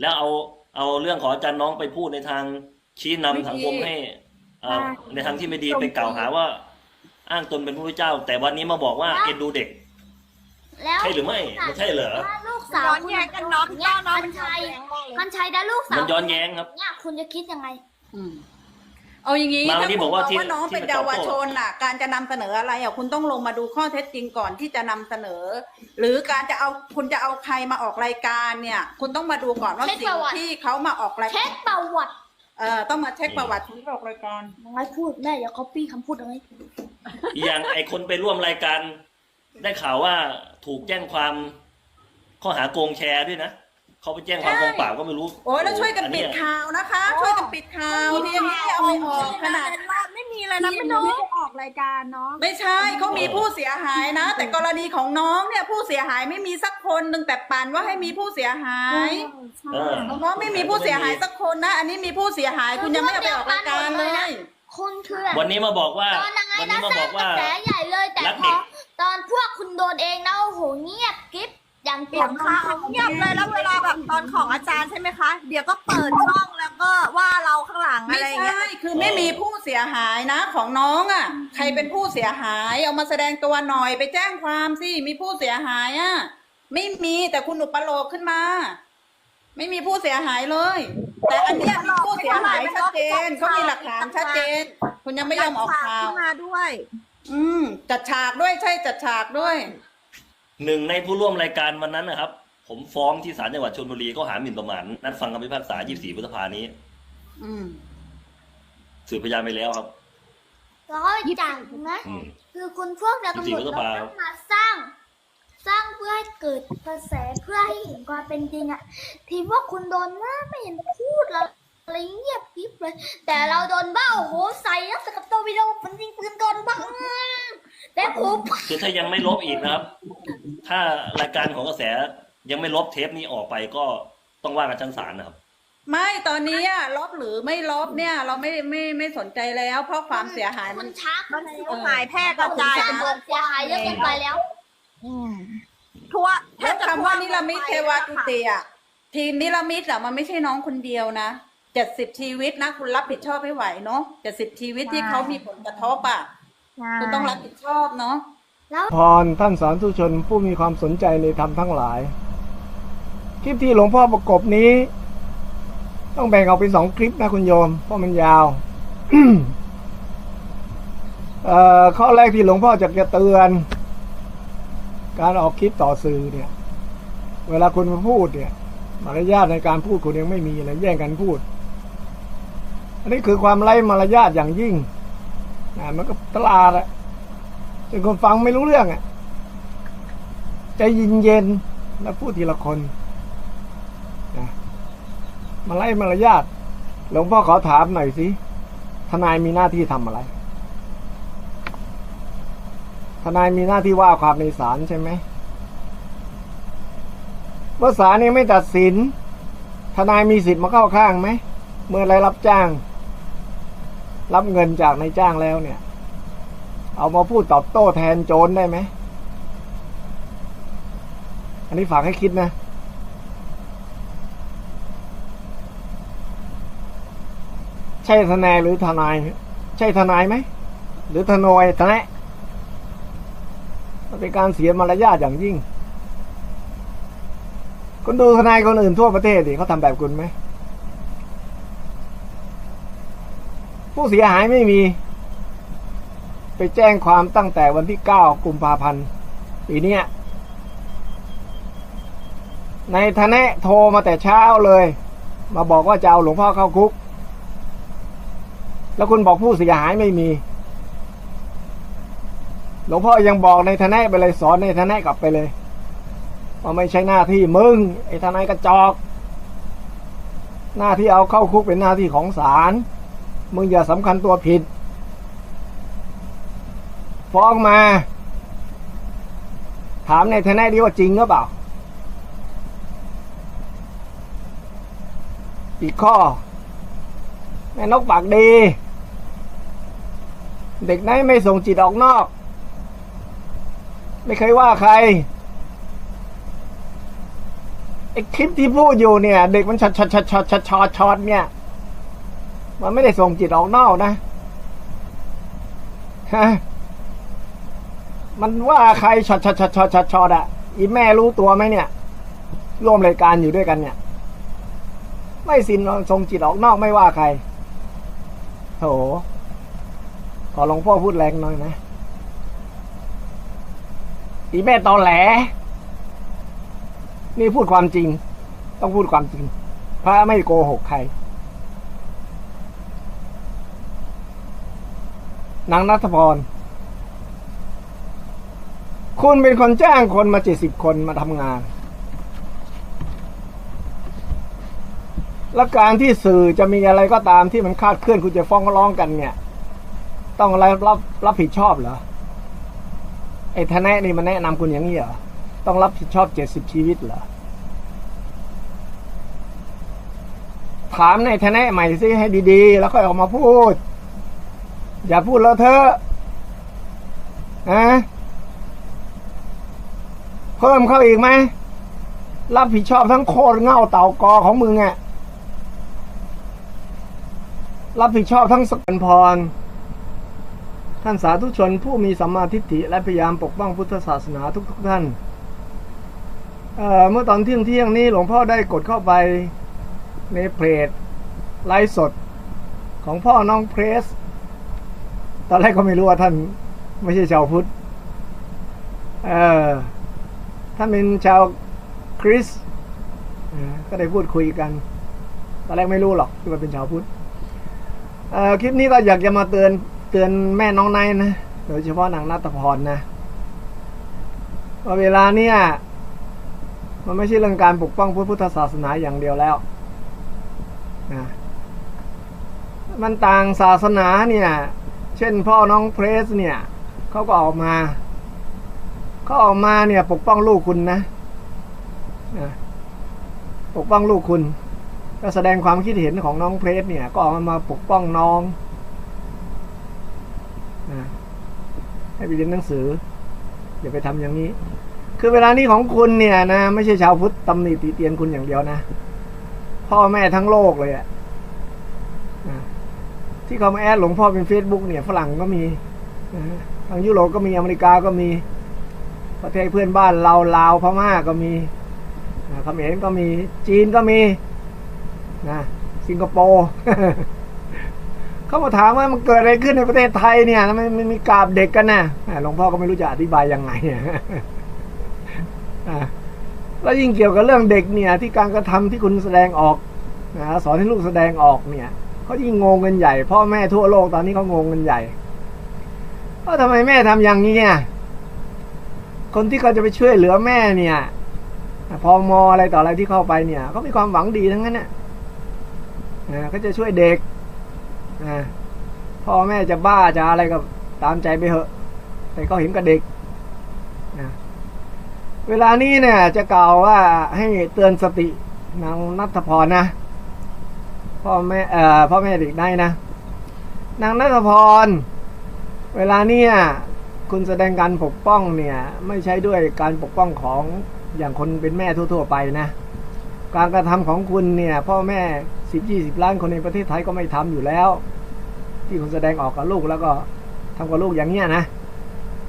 แล้วเอาเอาเรื่องของอาจารย์น้องไปพูดในทางชี้นำสังคมให้เอ่อในทางที่ไม่ดีไปกล่าวหาว่า อ้างตนเป็นพระพุทธเจ้า แต่วันนี้มาบอกว่าเอ็นดูเด็ก แล้วใช่หรือไม่ไม่ใช่เหรอ ถ้าลูกสาวย้อนแย้งกันเนาะเนี่ยเนาะพันชัยพันชัยได้ลูกสาวมันย้อนแย้งครับ เนี่ยคุณจะคิดยังไง อืม เอาอย่างนี้มาวันนี้ถ้าบอกว่าคุณที่ว่าน้องที่เป็นมันตอบเยาวโต้ชนน่ะ การจะนำเสนออะไรอะคุณต้องลงมาดูข้อเท็จจริงก่อนที่จะนำเสนอ หรือการจะเอาคุณจะเอาใครมาออกรายการเนี่ย คุณต้องมาดูก่อนว่าเช็คสิ่ปงระวัติ ที่เขามาออกรายเช็การคประวัติเอ่อต้องมาเช็คประวัติคนที่ออกรายการ น้องไอ้พูดแม่อย่า copy คำพูดเอาไว้อีกอย่างไอคนไปร่วมรายการ ได้ข่าวว่าถูกแจ้งความข้อหาโกงแชร์ด้วยนะ เขาไปแจ้งความกองปราบก็ไม่รู้โอ้ยแล้วช่วยกันอัปิดเยข่าวนะคะ ช่วยกันปิดข่าวที่ยังไม่เอาไปออกขนาดไม่มีเลยนะไม่รู้ไม่ได้ออกรายการเนาะไม่ใช่เขามีผู้เสียหายนะ แต่กรณีของน้องเนี่ยผู้เสียหายไม่มีสักคนหนึ่งแต่ปั่นว่าให้มีผู้เสียหายเออของน้องไม่มีผู้เสียหายสักคนนะ อันนี้มีผู้เสียหายคุณยังไม่เอาไปออกรายการเลยคุณคือวันนี้มาบอกว่าตอนยังไงวันนะนี้มาสบร้าองกกว่าระแสใหญ่เลยแต่รักพเด็อกตอนพวกคุณโดนเอง ย่างเปลี่ยนข่าวเงียบเลยแล้วเวลาแบบตอนของอาจารย์ใช่ไหมคะ เดี๋ยวก็เปิดช่องแล้วก็ว่าเราข้างหลังไม่อะไรอย่างเงี้ใช่ยคือไม่มีผู้เสียหายนะ ของน้องอะ ใครเป็นผู้เสียหาย เอามาแสดงตัวหน่อยไปแจ้งความสิมีผู้เสียหายอะ ไม่มีแต่คุณอุปโลกขึ้นมา ไม่มีผู้เสียหายเลย แต่อันเนี้ยมีผู้เสียหายชัดเจนเขามีหลักฐานชัดเจน คุณยังไม่ยอมออกข่าว ขึ้นมาด้วย อืมจัดฉากด้วยใช่จัดฉากด้วย หนึ่งในผู้ร่วมรายการวันนั้นนะครับ ผมฟ้องที่ศาลจังหวัดชลบุรีก็หาหมิ่นประมาทนัดฟังคำพิพากษา 24 พฤษภานี้ อืมสืบพยานไปแล้วครับ แล้วก็จังนะ อืม คือคุณพวกเราตำรวจ14พฤษเราภาต้องมาสร้าง สร้างเพื่อให้เกิดกระแสเพื่อให้เห็นความเป็นจริงอะทีว่าคุณโดนว่าไม่เห็นพูดแล้ว อะไรเงียบกริบเลย แต่เราโดนบ้าโอ้โหใส่แล้วสกับตัววิดีโอมันยิงปืนโดนบ้างแต่ผมคือถ้ายังไม่ลบอีกนะครับ ถ้ารายการของกระแสยังไม่ลบเทปนี้ออกไปก็ต้องว่ากันชั้นศาลนะครับ ไม่ตอนนี้อะลบหรือไม่ลบเนี่ย เราไม่ไม่ไม่สนใจแล้ว เพราะความเสียหายมัมันนช้ามัเกินนเสีไปยแล้วหายแพร่กระจายเป็นวงเสียหายเยอะเกินไปแล้ว ทั่วแทแล้วบจะคำว่านิรมิตเทวาตุเตอะทีมนิรมิตอะมันไม่ใช่น้องคนเดียวนะ เจ็ดสิบชีวิตนะคุณรับผิดชอบให้ไหวเนาะเจ็ดสิบชีวิตที่เขามีผลกระทบอะคุณต้องรับผิดชอบเนาะพรท่านสาธุชนผู้มีความสนใจในธรรมทั้งหลาย คลิปที่หลวงพ่อประกบนี้ ต้องแบ่งออกเป็นสองคลิปนะคุณโยม เพราะมันยาวเอ่อข้อแรกที่หลวงพ่อจะจะเตือน การออกคลิปต่อสื่อเนี่ย เวลาคุณมาพูดเนี่ยมารยาทในการพูดคุณยังไม่มีเลยแย่งกันพูด อันนี้คือความไร้มารยาทอย่างยิ่งนะมันก็ตลาดอะจนคนฟังไม่รู้เรื่องอะใจเย็นๆแล้วพูดทีละคนนะมาไล่มารยาทหลวงพ่อขอถามหน่อยสิทนายมีหน้าที่ทำอะไรทนายมีหน้าที่ว่าความในศาลใช่ไหมเมื่อศาลยังไม่ตัดสิน ทนายมีสิทธิ์มาเข้าข้างไหม เมื่อไรรับจ้าง รับเงินจากนายจ้างแล้วเนี่ย เอามาพูดตอบโต้แทนโจรได้ไหม อันนี้ฝากให้คิดนะ ใช่ทนายหรือทนาย ใช่ทนายไหม หรือทนายทนายมันเป็นการเสียมารยาทอย่างยิ่ง คุณดูทนายคนอื่นทั่วประเทศดิเขาทำแบบคุณไหม ผู้เสียหายไม่มี ไปแจ้งความตั้งแต่วันที่ 9 กุมภาพันธ์ปีนี้ในทนะโทรมาแต่เช้าเลย มาบอกว่าจะเอาหลวงพ่อเข้าคุก แล้วคุณบอกผู้เสียหายไม่มี หลวงพ่อยังบอกในทนะไปเลยสอนในทนะกลับไปเลยว่าไม่ใช่หน้าที่มึงไอ้ทนายกระจอก หน้าที่เอาเข้าคุกเป็นหน้าที่ของศาล มึงอย่าสำคัญตัวผิด ฟ้องมา ถามในทนายดีว่าจริงหรือเปล่า อีกข้อ แม่นกปากดี เด็กไหนไม่ส่งจิตออกนอก ไม่เคยว่าใครเอคลิปที่พูดอยู่เนี่ย เด็กมันช็อตช็อตช็อตช็อตช็อตช็อตช็อตเนี่ย มันไม่ได้ส่งจิตออกนอกนะฮะมันว่าใครช็อตช็อตช็อตช็อตช็อตช็อตอะอีแม่รู้ตัวไหมเนี่ย ร่วมรายการอยู่ด้วยกันเนี่ย ไม่สินส่งจิตออกนอกไม่ว่าใครโถขอหลวงพ่อพูดแรงหน่อยนะอีแม่ตอแหล นี่พูดความจริง ต้องพูดความจริงพระไม่โกหกใคร นางนัทพร คุณเป็นคนจ้างคนมาเจ็ดสิบคนมาทำงาน และการที่สื่อจะมีอะไรก็ตามที่มันคาดเคลื่อนคุณจะฟ้องร้องกันเนี่ย ต้องรับรับรับผิดชอบเหรอ ไอ้ทนายนี่มันแนะนำคุณอย่างนี้เหรอ ต้องรับผิดชอบเจ็ดสิบชีวิตเหรอถามในทนายใหม่ซิให้ดีๆ แล้วค่อยออกมาพูด อย่าพูดแล้วเธอะอะเพิ่มเข้าอีกไหม รับผิดชอบทั้งโคตรเง่าเต่ากอของมึงอะรับผิดชอบทั้งสกุลพร ท่านสาธุชนผู้มีสัมมาทิฏฐิและพยายามปกป้องพุทธศาสนาทุกๆทท่านเเมื่อตอนเที่ยงเที่ยงนี้หลวงพ่อได้กดเข้าไปในเพจไลฟ์สดของพ่อน้องเพรส ตอนแรกก็ไม่รู้ว่าท่านไม่ใช่ชาวพุทธเออท่านเป็นชาวคริสก็ได้พูดคุยกัน ตอนแรกไม่รู้หรอกที่ว่าเป็นชาวพุทธเออคลิปนี้ก็อยากจะมาเตือนเตือนแม่น้องนท์นะ โดยเฉพาะนางนัตพรนะว่าเวลาเนี่ยมันไม่ใช่เรื่องการปกป้องพุทธศาสนาอย่างเดียวแล้วนะมันต่างศาสนาเนี่ย เช่นพ่อน้องเพรสเนี่ยเขาก็ออกมาเขาออกมาเนี่ย ปกป้องลูกคุณนะปกป้องลูกคุณ ก็แสดงความคิดเห็นของน้องเพรสเนี่ย ก็ออกมาปกป้องน้องนะให้ไปเรียนหนังสืออย่าไปทำอย่างนี้ คือเวลานี้ของคุณเนี่ยนะ ไม่ใช่ชาวพุทธตำหนิติเตียนคุณอย่างเดียวนะ พ่อแม่ทั้งโลกเลยอะนะ ที่เขามาแอดหลวงพ่อเป็นเฟซบุ๊กเนี่ยฝรั่งก็มีทางยุโรปก็มีอเมริกาก็มี ประเทศเพื่อนบ้านเราลาวพม่าก็มีเขมรก็มีจีนก็มีนะสิงคโปร์เขามาถามว่ามันเกิดอะไรขึ้นในประเทศไทยเนี่ยทำไมมันมีกาบเด็กกันนะหมหลวงพ่อก็ไม่รู้จะอธิบายยังไงแล้วยิ่งเกี่ยวกับเรื่องเด็กเนี่ย ที่การกระทำที่คุณแสดงออกนะสอนให้ลูกแสดงออกเนี่ย เขายิ่งงงกันใหญ่ พ่อแม่ทั่วโลกตอนนี้เขางงกันใหญ่ว่าทำไมแม่ทำอย่างนี้เนี่ย คนที่เขาจะไปช่วยเหลือแม่เนี่ยพอมออะไรต่ออะไรที่เข้าไปเนี่ยเขามีความหวังดีทั้งนั้นน่ะนะก็จะช่วยเด็กพ่อแม่จะบ้าจะอะไรก็ตามใจไปเหอะ แต่ก็เห็นกับเด็กเวลานี้เนี่ยจะกล่าวว่าให้เตือนสตินางนัทพรนะ พ่อแม่เอ่อพ่อแม่เด็กได้นะ นางนัทพร เวลาเนี้ยคุณแสดงการปกป้องเนี่ย ไม่ใช่ด้วยการปกป้องของอย่างคนเป็นแม่ทั่ว ๆ ไปนะ การกระทำของคุณเนี่ย พ่อแม่สิบยี่สิบล้านคนในประเทศไทยก็ไม่ทำอยู่แล้ว ที่คุณแสดงออกกับลูกแล้วก็ทำกับลูกอย่างเนี้ยนะ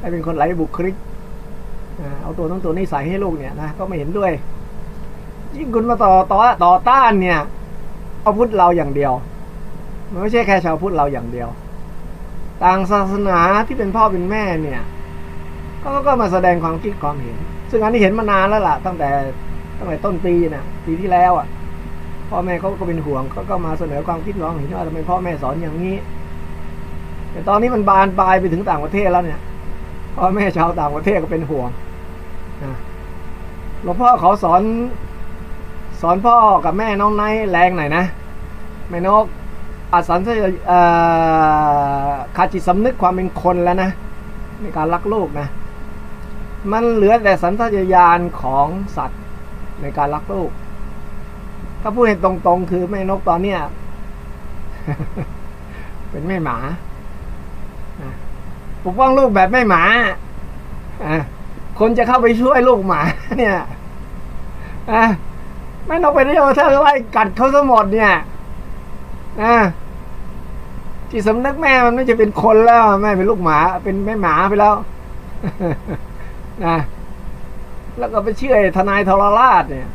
ให้เป็นคนไร้บุคลิกเอาตัวต้องตัวนิสัยให้ลูกเนี่ยนะก็ไม่เห็นด้วย ยิ่งคุณมาต่อต่อต่อต้านเนี่ย เอาพุทธเราอย่างเดียว มันไม่ใช่แค่ชาวพุทธเราอย่างเดียว ต่างศาสนาที่เป็นพ่อเป็นแม่เนี่ยเขาก็มาแสดงความคิดความเห็น ซึ่งอันนี้เห็นมานานแล้วล่ะ ตั้งแต่ตั้งแต่ต้นปีนะปีที่แล้วอะพ่อแม่เขาก็เป็นห่วงเขาก็มาเสนอความคิดความเห็นว่าทำไมพ่อแม่สอนอย่างนี้ แต่ตอนนี้มันบานปลายไปถึงต่างประเทศแล้วเนี่ยพ่อแม่ชาวต่างประเทศก็เป็นห่วงนะหลวงพ่อเขาสอน สอนพ่อกับแม่น้องไนแรงหน่อยนะ แม่นกอาสันจะขาดจิตสำนึกความเป็นคนแล้วนะในการรักลูกนะ มันเหลือแต่สัญชาตญาณของสัตว์ในการรักลูกถ้าพูดให้ตรงๆ คือแม่นกตอนเนี้ยเป็นแม่หมาปกป้องลูกแบบแม่หมาคนจะเข้าไปช่วยลูกหมาเนี่ยอะไม่ต้องไปเรียกว่าถ้าไล่กัดเขาซะหมดเนี่ย นะที่สำนึกแม่มันไม่จะเป็นคนแล้ว แม่เป็นลูกหมา เป็นแม่หมาไปแล้วนะแล้วก็ไปเชื่อทนายทรราชเนี่ย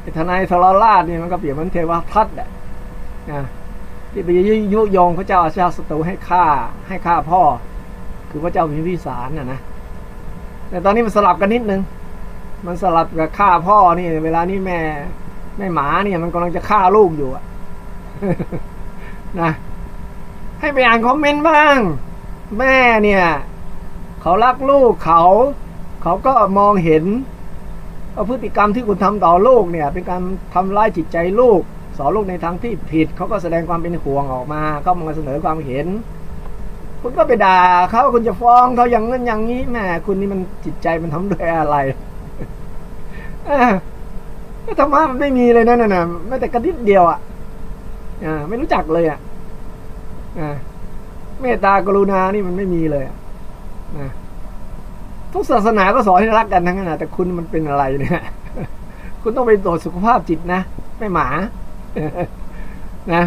ไอ้ทนายทรราชเนี่ยมันก็เปรียบเหมือนเทวทัตอะนะที่ไปยุยยงพระเจ้าอาชาติศัตรูให้ฆ่าให้ฆ่าพ่อ คือพระเจ้าพิมพิสารน่ะนะแต่ตอนนี้มันสลับกันนิดนึง มันสลับกับฆ่าพ่อนี่ เวลานี้แม่ แม่หมาเนี่ยมันกำลังจะฆ่าลูกอยู่อะนะ ให้ไปอ่านคอมเมนต์บ้าง แม่เนี่ย เขารักลูกเขา เขาก็มองเห็นว่าพฤติกรรมที่คุณทำต่อลูกเนี่ย เป็นการทำร้ายจิตใจลูก สอนลูกในทางที่ผิด เขาก็แสดงความเป็นห่วงออกมา ก็มาเสนอความเห็น คุณก็ไปด่าเขาคุณจะฟ้องเขาอย่างนั้นอย่างนี้แม่คุณนี่มันจิตใจมันทำด้วยอะไรอ ธรรมะมันไม่มีเลยนะนั่นน่ะแม้แต่กระดิษเดียวอะอ่าไม่รู้จักเลยอะอ่าเมตตากรุณานี่มันไม่มีเลยอะนะทุกศาสนาก็สอนให้รักกันทั้งนั้นนะแต่คุณมันเป็นอะไรเนี่ย คุณต้องไปตรวจสุขภาพจิตนะไม่หมา นะ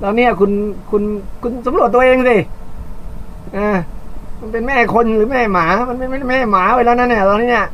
แล้วเนี่ยคุณคุณคุณสำรวจตัวเองสิอ่ามันเป็นแม่คนหรือแม่หมา มันไม่ไม่แม่หมาไปแล้วนะเนี่ยตอนนี้เนี่ย